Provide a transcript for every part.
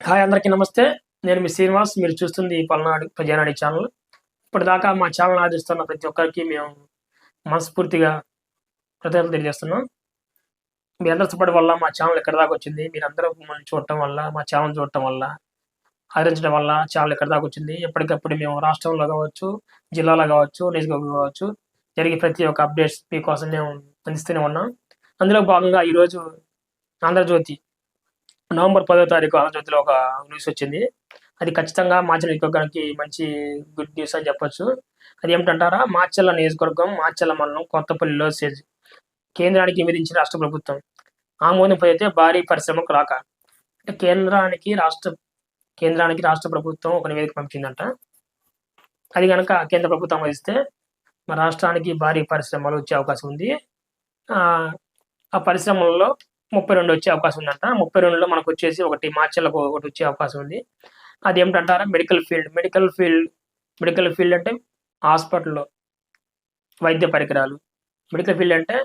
Hi అందరికీ నమస్తే. నేను మీ శ్రీనివాస్. మీరు చూస్తుంది పల్నాడు ప్రజానాడి ఛానల్. ఇప్పటిదాకా మా ఛానల్ ఆదిస్తున్న ప్రతి ఒక్కరికి మేము మనస్ఫూర్తిగా కృతజ్ఞతలు తెలియజేస్తున్నాం. మీ అందరి సపోర్ట్ వల్ల మా ఛానల్ ఎక్కడి దాకా వచ్చింది? మీరందరూ మమ్మల్ని చూడటం వల్ల మా ఛానల్ చూడటం వల్ల ఆదరించడం వల్ల ఛానల్ ఎక్కడి దాకా వచ్చింది? ఎప్పటికప్పుడు మేము రాష్ట్రంలో కావచ్చు జిల్లాలో కావచ్చు నియోజకవర్గం కావచ్చు జరిగే ప్రతి ఒక్క అప్డేట్స్ మీకోసం మేము అందిస్తూనే ఉన్నాం. అందులో భాగంగా ఈరోజు ఆంధ్రజ్యోతి నవంబర్ పదో తారీఖు ఆంధ్రజ్యోతిలో ఒక న్యూస్ వచ్చింది. అది ఖచ్చితంగా మాచల నియోజకవర్గానికి మంచి గుడ్ న్యూస్ అని చెప్పొచ్చు. అది ఏమిటంటారా? మాచల్ల నియోజకవర్గం మాచల్ల మండలం కొత్తపల్లిలో సేజ్ కేంద్రానికి విధించిన రాష్ట్ర ప్రభుత్వం. ఆమోదం పొందితే భారీ పరిశ్రమకు రాక. అంటే కేంద్రానికి రాష్ట్ర కేంద్రానికి రాష్ట్ర ప్రభుత్వం ఒక నివేదిక పంపించిందంట అది కనుక కేంద్ర ప్రభుత్వం వహిస్తే మన రాష్ట్రానికి భారీ పరిశ్రమలు వచ్చే అవకాశం ఉంది. ఆ పరిశ్రమల్లో ముప్పై రెండు వచ్చే అవకాశం ఉందంట. ముప్పై రెండులో మనకు వచ్చేసి ఒకటి మార్చిలకు ఒకటి వచ్చే అవకాశం ఉంది. అది ఏమిటంటారా medical field. Medical field medical field అంటే హాస్పిటల్లో వైద్య పరికరాలు. మెడికల్ ఫీల్డ్ అంటే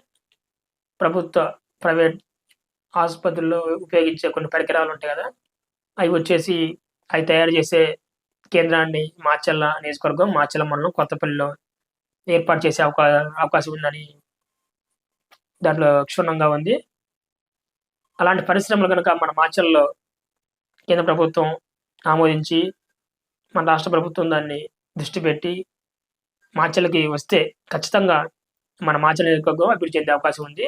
ప్రభుత్వ ప్రైవేట్ ఆసుపత్రుల్లో ఉపయోగించే కొన్ని పరికరాలు ఉంటాయి కదా? అవి వచ్చేసి అవి తయారు చేసే కేంద్రాన్ని మాచల్ల నియోజకవర్గం మాచల్ల మండలం కొత్తపల్లిలో ఏర్పాటు చేసే అవకాశం ఉందని దాంట్లో క్షుణ్ణంగా ఉంది. అలాంటి పరిశ్రమలు కనుక మన మాచల్లో కేంద్ర ప్రభుత్వం ఆమోదించి మన రాష్ట్ర ప్రభుత్వం దాన్ని దృష్టి పెట్టి మాచలకి వస్తే ఖచ్చితంగా మన మాచల నియోజకవర్గం అభివృద్ధి చెందే అవకాశం ఉంది.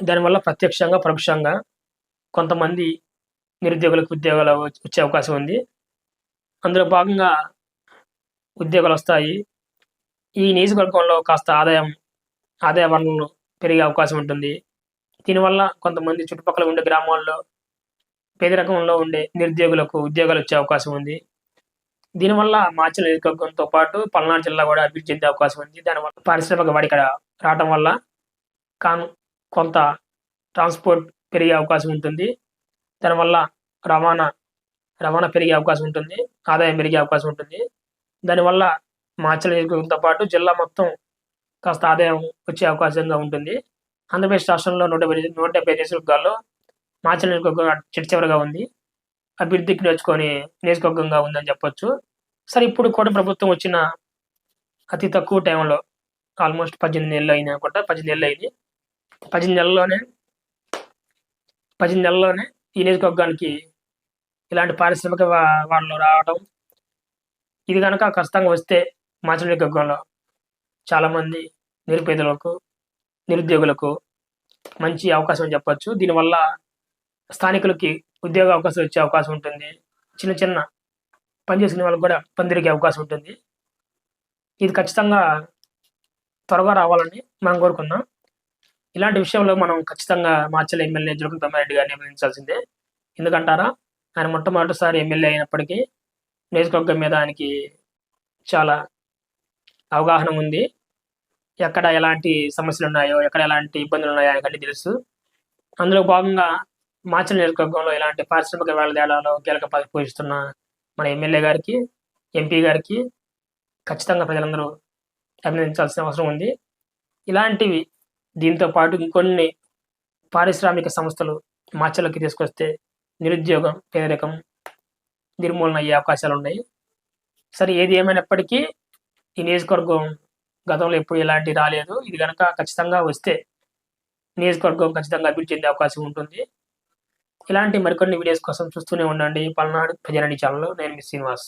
దానివల్ల ప్రత్యక్షంగా పరోక్షంగా కొంతమంది నిరుద్యోగులకు ఉద్యోగాలు వచ్చే అవకాశం ఉంది. అందులో భాగంగా ఉద్యోగాలు వస్తాయి. ఈ నియోజకవర్గంలో కాస్త ఆదాయం ఆదాయ వనరులు పెరిగే అవకాశం ఉంటుంది. దీనివల్ల కొంతమంది చుట్టుపక్కల ఉండే గ్రామాల్లో పేదరికంలో ఉండే నిరుద్యోగులకు ఉద్యోగాలు వచ్చే అవకాశం ఉంది. దీనివల్ల మార్చల నియోజకవర్గంతో పాటు పల్నాడు జిల్లా కూడా అభివృద్ధి చెందే అవకాశం ఉంది. దానివల్ల పారిశ్రామిక వాడి ఇక్కడ రావటం వల్ల కాను కొంత ట్రాన్స్పోర్ట్ పెరిగే అవకాశం ఉంటుంది. దానివల్ల రవాణా రవాణా పెరిగే అవకాశం ఉంటుంది. ఆదాయం పెరిగే అవకాశం ఉంటుంది. దానివల్ల మార్చల నియోజకవర్గంతో పాటు జిల్లా మొత్తం కాస్త ఆదాయం వచ్చే అవకాశంగా ఉంటుంది. ఆంధ్రప్రదేశ్ రాష్ట్రంలో నూట నూట డెబ్బై నియోజకవర్గాల్లో మాచల నియోజకవర్గం చిట్ట చివరిగా ఉంది. అభివృద్ధికి నేర్చుకొని నియోజకవర్గంగా ఉందని చెప్పొచ్చు. సరే ఇప్పుడు కూడా ప్రభుత్వం వచ్చిన అతి తక్కువ టైంలో ఆల్మోస్ట్ పద్దెనిమిది నెలలు అయినా కూడా పద్దెనిమిది నెలలు అయింది. పద్దెనిమిది నెలల్లోనే పద్దెనిమిది నెలల్లోనే ఈ నియోజకవర్గానికి ఇలాంటి పారిశ్రామిక వాళ్ళు రావడం ఇది కనుక ఖచ్చితంగా వస్తే మాచల నియోజకవర్గంలో చాలామంది నిరుపేదలకు నిరుద్యోగులకు మంచి అవకాశం చెప్పచ్చు. దీనివల్ల స్థానికులకి ఉద్యోగ అవకాశం వచ్చే అవకాశం ఉంటుంది. చిన్న చిన్న పనిచేసిన వాళ్ళకి కూడా పందిరిగే అవకాశం ఉంటుంది. ఇది ఖచ్చితంగా త్వరగా రావాలని మనం కోరుకుందాం. ఇలాంటి విషయంలో మనం ఖచ్చితంగా మార్చల ఎమ్మెల్యే జులకం తమ్మారెడ్డి గారిని నియమించాల్సిందే ఎందుకంటారా? ఆయన మొట్టమొదటిసారి ఎమ్మెల్యే అయినప్పటికీ నియోజకవర్గం మీద ఆయనకి చాలా అవగాహన ఉంది. ఎక్కడ ఎలాంటి సమస్యలు ఉన్నాయో ఎక్కడ ఎలాంటి ఇబ్బందులు ఉన్నాయో ఆయనకన్నీ తెలుసు. అందులో భాగంగా మాచల నియోజకవర్గంలో ఇలాంటి పారిశ్రామిక వేళదేడాలో కీలక పదవి పోషిస్తున్న మన ఎమ్మెల్యే గారికి ఎంపీ గారికి ఖచ్చితంగా ప్రజలందరూ అభినందించాల్సిన అవసరం ఉంది. ఇలాంటివి దీంతో పాటు ఇంకొన్ని పారిశ్రామిక సంస్థలు మార్చలోకి తీసుకొస్తే నిరుద్యోగం పేదరికం నిర్మూలన అయ్యే అవకాశాలు ఉన్నాయి సరే ఏది ఏమైనప్పటికీ ఈ నియోజకవర్గం గతంలో ఎప్పుడు ఎలాంటి రాలేదు. ఇది కనుక ఖచ్చితంగా వస్తే నియోజకవర్గం ఖచ్చితంగా అభివృద్ధి చెందే అవకాశం ఉంటుంది. ఇలాంటి మరికొన్ని వీడియోస్ కోసం చూస్తూనే ఉండండి. పల్నాడు ప్రజారెడ్డి ఛానల్ నేను మీ శ్రీనివాస్.